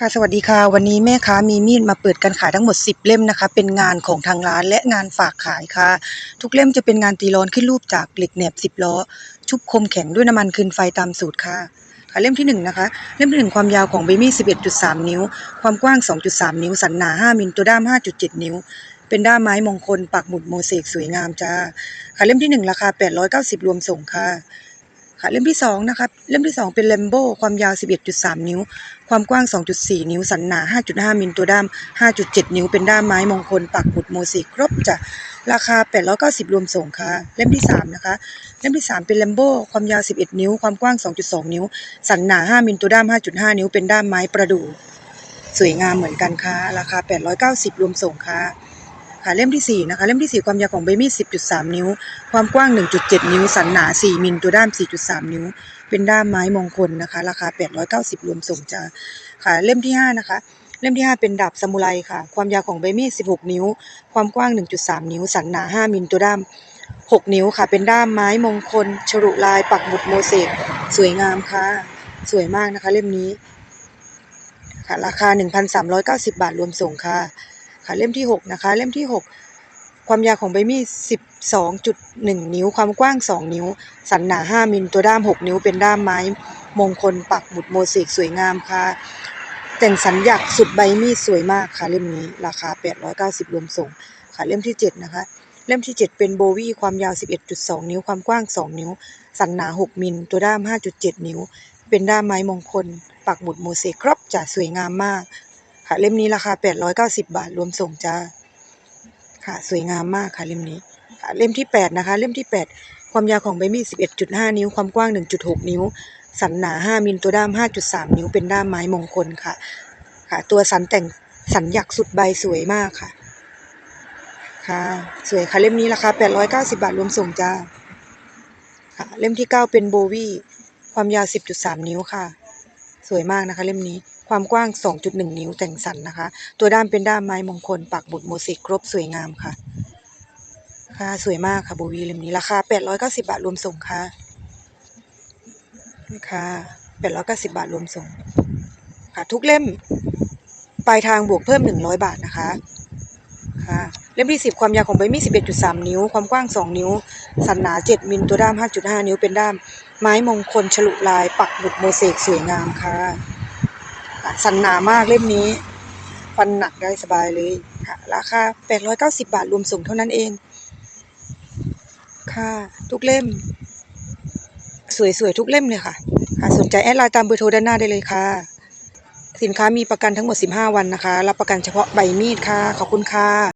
ค่ะสวัสดีค่ะ วันนี้แม่ค้ามีมีดมาเปิดการขายทั้งหมด 10 เล่มนะคะ เป็นงานของทางร้านและงานฝากขายค่ะ ทุกเล่มจะเป็นงานตีร้อนขึ้นรูปจากเหล็กแหนบ 10 ล้อ ชุบคมแข็งด้วยน้ำมันคืนไฟตามสูตรค่ะค่ะเล่มที่1นะคะเล่มที่ 1 ความยาวของเบมี่11.3 นิ้ว ความกว้าง 2.3 นิ้ว สันหนา 5 มิลตัวด้าม 5.7 นิ้ว เป็นด้ามไม้มงคลปักหมุดโมเสกสวยงามจ้าค่ะเล่มที่ 1 ราคา 890 รวมส่งค่ะ ค่ะ เล่มที่2นะคะเล่มที่2เป็น Lambo ความยาว 11.3 นิ้ว ความกว้าง 2.4 นิ้ว สันหนา 5.5 มิลตัวด้าม 5.7 นิ้ว เป็นด้ามไม้มงคลปักหมุดโมเสกครบจ้ะราคา 890 รวมส่งค่ะ เล่มที่ 3 นะคะ เล่มที่ 3 เป็น Lambo ความยาว 11 นิ้ว ความกว้าง 2.2 นิ้ว สันหนา 5 มิลตัวด้าม 5.5 นิ้ว เป็นด้ามไม้ประดู่สวยงามเหมือนกันค่ะ ราคา 890 รวมส่งค่ะ ค่ะเล่มที่ 4 นะคะ เล่มที่ 4 ความยาวของเบมี่10.3 นิ้ว ความกว้าง 1.7 นิ้ว สันหนา 4 มิลตัวด้าม 4.3 นิ้ว เป็นด้ามไม้มงคลนะคะ ราคา 890 รวมส่งจ้าค่ะ เล่มที่ 5 นะคะเล่มที่ 5 เป็นดาบซามูไรค่ะ ความยาวของเบมี่16 นิ้ว ความกว้าง 1.3 นิ้ว สันหนา 5 มิลตัวด้าม 6 นิ้วค่ะ เป็นด้ามไม้มงคลฉลุลาย ปักหมุดโมเสก สวยงามค่ะ สวยมากนะคะเล่มนี้ ค่ะ ราคา 1,390 บาทรวมส่งค่ะ ค่ะ เล่มที่ 6 นะคะ เล่มที่ 6 ความยาวของใบมีด12.1 นิ้ว ความกว้าง 2 นิ้ว สันหนา 5 มิล ตัวด้าม 6 นิ้ว เป็นด้ามไม้ มงคล ปักหมุดโมเสกสวยงามค่ะ แต่งสัญญักสุดใบมีดสวยมากค่ะ เล่มนี้ ราคา 890 รวมส่ง ค่ะ เล่มที่ 7 นะคะ เล่มที่ 7 เป็นโบวี่ ความยาว 11.2 นิ้ว ความกว้าง 2 นิ้ว สันหนา 6 มิล ตัวด้าม 5.7 นิ้ว เป็นด้ามไม้มงคล ปักหมุดโมเสกครบจะสวยงามมาก ค่ะเล่มนี้ราคา 890 บาทรวมส่งจ้าค่ะสวยงามมากค่ะเล่มนี้ค่ะเล่มที่ 8 นะคะ เล่มที่ 8 ความยาวของใบมีด 11.5 นิ้ว ความกว้าง 1.6 นิ้ว สันหนา 5มิลตัวด้าม 5.3 นิ้วเป็นด้ามไม้มงคลค่ะ ค่ะ ตัวสันแต่งสันหยักสุดใบสวยมากค่ะ ค่ะ สวยค่ะเล่มนี้ราคา 890 บาทรวมส่งจ้าค่ะเล่มที่ 9 เป็นโบวี่ความยาว 10.3 นิ้วค่ะ สวยมากนะคะ เล่มนี้ความกว้าง 2.1 นิ้วแต่งสันนะคะ ตัวด้ามเป็นด้ามไม้มงคล ปักบุดโมเสกครบสวยงามค่ะ ค่ะสวยมากค่ะโบวีเล่มนี้ราคา 890 บาทรวมส่งค่ะค่ะ890 บาทรวมส่ง ค่ะ ทุกเล่มปลายทางบวกเพิ่ม 100 บาทนะคะ ค่ะเล่มที่10ความยาวของใบมีด11.3นิ้ว ความกว้าง2นิ้ว สันหนา7มิลตัวด้าม5.5นิ้วเป็นด้าม ไม้มงคลฉลุลาย ปักหมุดโมเสกสวยงามค่ะ สันหนามากเล่มนี้ ฟันหนักได้สบายเลยค่ะราคา890บาทรวมส่งเท่านั้นเอง ค่ะ ทุกเล่ม สวยๆ ทุกเล่มเลยค่ะ ค่ะ สนใจแอดไลน์ตามเบอร์โทรด้านหน้าได้เลยค่ะ สินค้ามีประกันทั้งหมด 15 วันนะคะ รับประกันเฉพาะใบมีดค่ะ ขอบคุณค่ะ